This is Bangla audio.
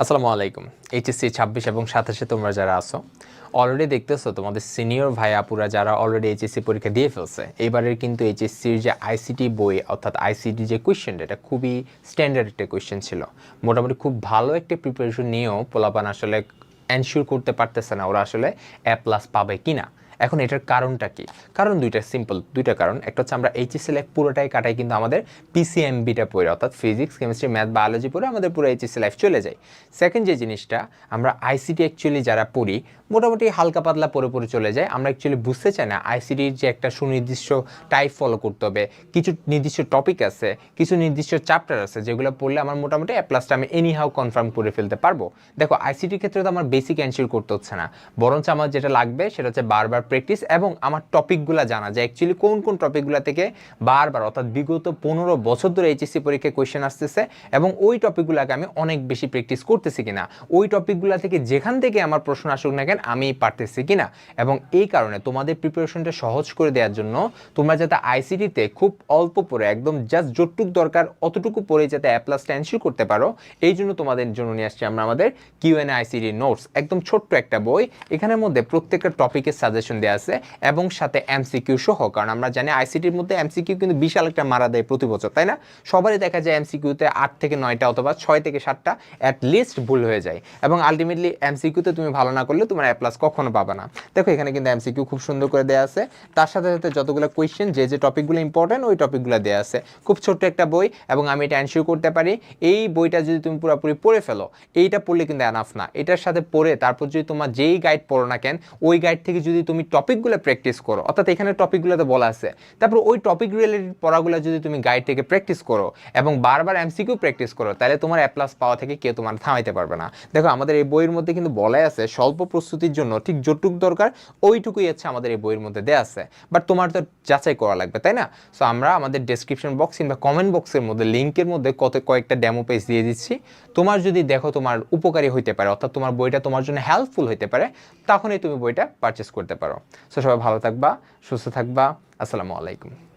আসসালামু আলাইকুম। এইচএসসি ছাব্বিশ এবং সাতাশে তোমরা যারা আসো অলরেডি দেখতেছো তোমাদের সিনিয়র ভাই আপুরা যারা অলরেডি এইচএসসি পরীক্ষা দিয়ে ফেলছে। এবারের কিন্তু এইচএসসির যে আইসিটি বই, অর্থাৎ আইসিটি যে কোয়েশ্চেনটা এটা খুবই স্ট্যান্ডার্ড একটা কোয়েশ্চেন ছিল। মোটামুটি খুব ভালো একটা প্রিপারেশন নিয়েও পোলাপান আসলে এনশিওর করতে পারতেছে না ওরা আসলে এ প্লাস পাবে কিনা। এখন এটার কারণটা কি? কারণ দুইটা সিম্পল দুইটা কারণ। একটা হচ্ছে আমরা এইচএসসি লাইফ পুরোটাই কাটাই কিন্তু আমাদের পিসিএমবিটা পড়ে, অর্থাৎ ফিজিক্স কেমিস্ট্রি ম্যাথ বায়োলজি পড়ে আমাদের পুরো এইচএসসি লাইফ চলে যায়। সেকেন্ড যে জিনিসটা, আমরা আইসিটি অ্যাকচুয়ালি যারা পড়ি, মোটামুটি হালকা পাতলা পরে পরে চলে যায়। আমরা অ্যাকচুয়ালি বুঝতে চাই না আইসিটির যে একটা সুনির্দিষ্ট টাইপ ফলো করতে হবে, কিছু নির্দিষ্ট টপিক আছে, কিছু নির্দিষ্ট চ্যাপ্টার আছে, যেগুলো পড়লে আমার মোটামুটি প্লাসটা আমি এনি হাউ কনফার্ম করে ফেলতে পারব। দেখো আইসিটির ক্ষেত্রে তো আমার বেসিক অ্যান্সার করতে হচ্ছে না। বরঞ্চ আমার যেটা লাগবে, সেটা হচ্ছে বারবার প্র্যাকটিস এবং আমার টপিকগুলো জানা যে অ্যাকচুয়ালি কোন কোন টপিকগুলো থেকে বারবার, অর্থাৎ বিগত পনেরো বছর ধরে এইচএসসি পরীক্ষায় কোয়েশ্চেন আসতেছে এবং ওই টপিকগুলোকে আমি অনেক বেশি প্র্যাকটিস করতেছি কিনা? ওই টপিকগুলো থেকে যেখান থেকে আমার প্রশ্ন আসুক না কেন, আমি পারতেছি কিনা? এবং এই কারণে তোমাদের প্রিপারেশনটা সহজ করে দেওয়ার জন্য তোমরা যাতে আইসিটিতে খুব অল্প পড়ে, একদম জাস্ট যতটুক দরকার, অতটুকু পড়ে যাতে অ্যাপ্লাসটা এনশিওর করতে পারো। এই জন্য তোমাদের জন্য নিয়ে আসছি আমরা আমাদের কিউএন আইসিটি নোটস একদম ছোট্ট একটা বই। এখানের মধ্যে প্রত্যেকটা টপিকের সাজেশন দেওয়া আছে এবং সাথে এমসিকিউ সহ, কারণ আমরা জানি আইসিটির মধ্যে এমসিকিউ কিন্তু বিশাল একটা মারা দেয় প্রতি বছর, তাই না? সবারই দেখা যায় এমসিকিউতে আট থেকে নয়টা অথবা ছয় থেকে সাতটা অ্যাট লিস্ট ভুল হয়ে যায় এবং আলটিমেটলি এমসিকিউতে তুমি ভালো না করলে তোমার এ প্লাস কখনো পাবে না। দেখো, এখানে কিন্তু এমসিকিউ খুব সুন্দর করে দেওয়া আছে। তার সাথে সাথে যতগুলো কোয়েশ্চেন যে যে টপিকগুলো ইম্পর্টেন্ট ওই টপিকগুলো দেওয়া আছে। খুব ছোট্ট একটা বই এবং আমি এটা অ্যানসিওর করতে পারি, এই বইটা যদি তুমি পুরোপুরি পড়ে ফেলো, এইটা পড়লে কিন্তু অ্যানাফ না। এটার সাথে পড়ে, তারপর যদি তোমার যেই গাইড পড়ো না কেন, ওই গাইড থেকে যদি তুমি টপিকগুলো প্র্যাকটিস করো। অর্থাৎ এখানে টপিকগুলোতে বলা আছে। তারপর ওই টপিক রিলেটেড পড়াগুলো যদি তুমি গাইড থেকে প্র্যাকটিস করো এবং বারবার এমসিকিউ প্র্যাকটিস করো, তাহলে তোমার অ্যাপ্লাস পাওয়া থেকে কেউ তোমার থামাইতে পারবে না। দেখো, আমাদের এই বইয়ের মধ্যে কিন্তু বলাই আছে, স্বল্প প্রস্তুতির জন্য ঠিক যতটুকু দরকার, ওইটুকুই হচ্ছে আমাদের এই বইয়ের মধ্যে দেওয়া আছে। বাট তোমার তো যাচাই করা লাগবে, তাই না? সো আমরা আমাদের ডেসক্রিপশন বক্স কিংবা কমেন্ট বক্সের মধ্যে লিঙ্কের মধ্যে কত, কয়েকটা ডেমো পেজ দিয়ে দিচ্ছি। তোমার যদি দেখো তোমার উপকারী হইতে পারে, অর্থাৎ তোমার বইটা তোমার জন্য হেল্পফুল হইতে পারে, তখনই তুমি বইটা পারচেস করতে পারো। সো সবাই ভালো থাকবা সুস্থ থাকবা। আসসালামু আলাইকুম।